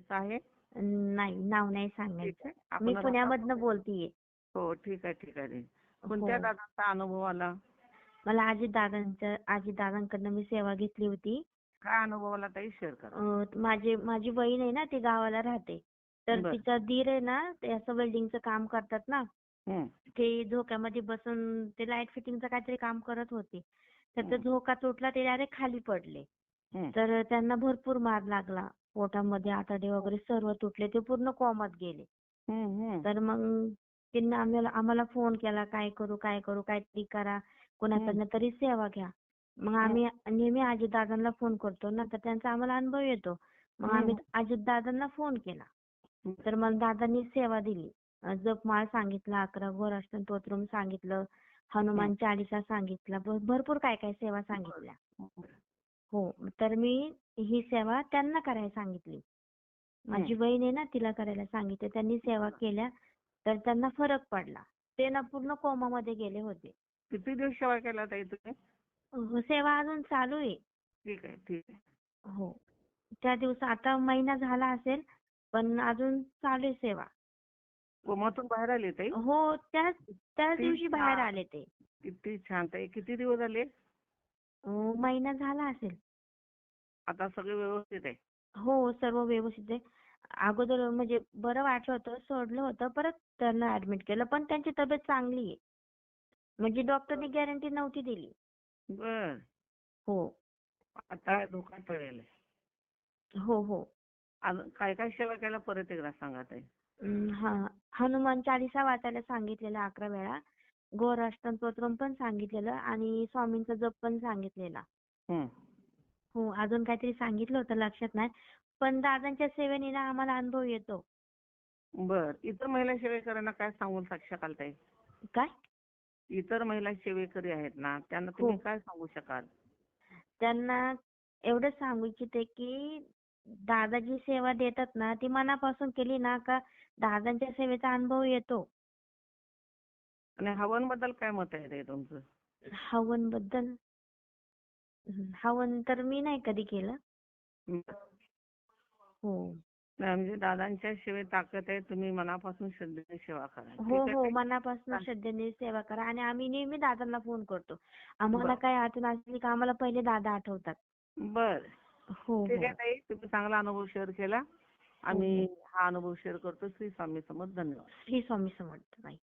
सांगायचं आहे. नाही नाव नाही सांगायचं. मी पुण्यामधनं बोलतीये हो ठीक आहे ठीक आहे. कोणत्या हो. दादांचा अनुभव आला? मला आजी दादांच्या आजी दादांकडनं मी सेवा घेतली होती. काय अनुभव आला ताई? शेअर करा. माझे माझी बहीण आहे ना ती गावाला राहते. तर. तिचा दीर आहे ना ते असं वेल्डिंगचं काम करतात ना. ते झोक्यामध्ये बसून ते लाइट फिटिंगचं काहीतरी काम करत होते. तर. झोका तुटला ते डायरेक्ट खाली पडले. तर त्यांना भरपूर मार लागला. पोटामध्ये आतडे वगैरे सर्व तुटले ते पूर्ण कोमात गेले. हं, हं. तर मग त्यांनी आम्हाला फोन केला काय करू काय करू काहीतरी करा कोणाकडनं तरी सेवा घ्या. मग आम्ही नेहमी अजितदादांना फोन करतो ना तर त्यांचा आम्हाला अनुभव येतो. मग आम्ही अजितदादांना फोन केला. हं. तर मग दादांनी सेवा दिली. जपमाळ सांगितला अकरा गोराष्टन तोत्रम सांगितलं हनुमान चालिसा सांगितला भरपूर काय काय सेवा सांगितल्या. हो तर मी ही सेवा त्यांना करायला सांगितली. माझी बहीण आहे ना तिला करायला सांगितले. त्यांनी सेवा केल्या तर त्यांना फरक पडला. ते ना पूर्ण कोमामध्ये गेले होते. किती दिवस सेवा केला ताई तुम्ही? सेवा अजून चालू आहे. ठीक आहे ठीक आहे. हो. त्या दिवस आता महिना झाला असेल पण अजून चालू आहे सेवा. कोमातून बाहेर आले ताई? हो त्याच त्याच दिवशी बाहेर. आले ते. किती छान ताई. किती दिवस झाले? अं, महिना झाला असेल. आता सगळे व्यवस्थित आहे? हो सर्व व्यवस्थित आहे. अगोदर म्हणजे बरं वाटलं होतं सोडलं होतं परत त्यांना ऍडमिट केलं पण त्यांची तब्येत चांगली आहे. म्हणजे डॉक्टरनी गॅरंटी नव्हती दिली. बर. हो. आता धोका टळेल हो हो. अजून काय काय सेवा केल्या परत एकदा सांगा ताई. अं, हा. हनुमान चालिसा वाचायला सांगितलेलं अकरा वेळा. गोराष्टन स्तोत्रम पण सांगितलेलं आणि स्वामींचा जप पण सांगितलेला. हं. अजून काहीतरी सांगितलं होतं लक्षात नाही पण दादांच्या सेवेने ना आम्हाला अनुभव येतो. बर इतर महिला सेवेकरांना काय सांगून शकाल ताई काय? इतर महिला सेवेकरी आहेत ना त्यांना तुम्ही हो. काय सांगू शकाल? त्यांना एवढं सांगू इच्छिते की दादा जी सेवा देतात ना ती मनापासून केली ना का दादांच्या सेवेचा अनुभव येतो. आणि हवनबद्दल काय मत आहे ताई तुमचं? हवनबद्दल हवन तर मी नाही कधी केलं. हं. हो. नाही, म्हणजे दादांच्या सेवेत ताकद आहे तुम्ही मनापासून श्रद्धेने सेवा करा. हो ठीक आहे हो ताई? मनापासून. श्रद्धेने सेवा करा आणि आम्ही नेहमी दादांना फोन करतो. आम्हाला बरं. काय अडचण असली का आम्हाला पहिले दादा आठवतात. बर. हो ठीक आहे हो ताई तुम्ही चांगला अनुभव शेअर केला. आम्ही हा. अनुभव शेअर करतो. श्री स्वामी समर्थ धन्यवाद. श्री स्वामी समर्थ बाई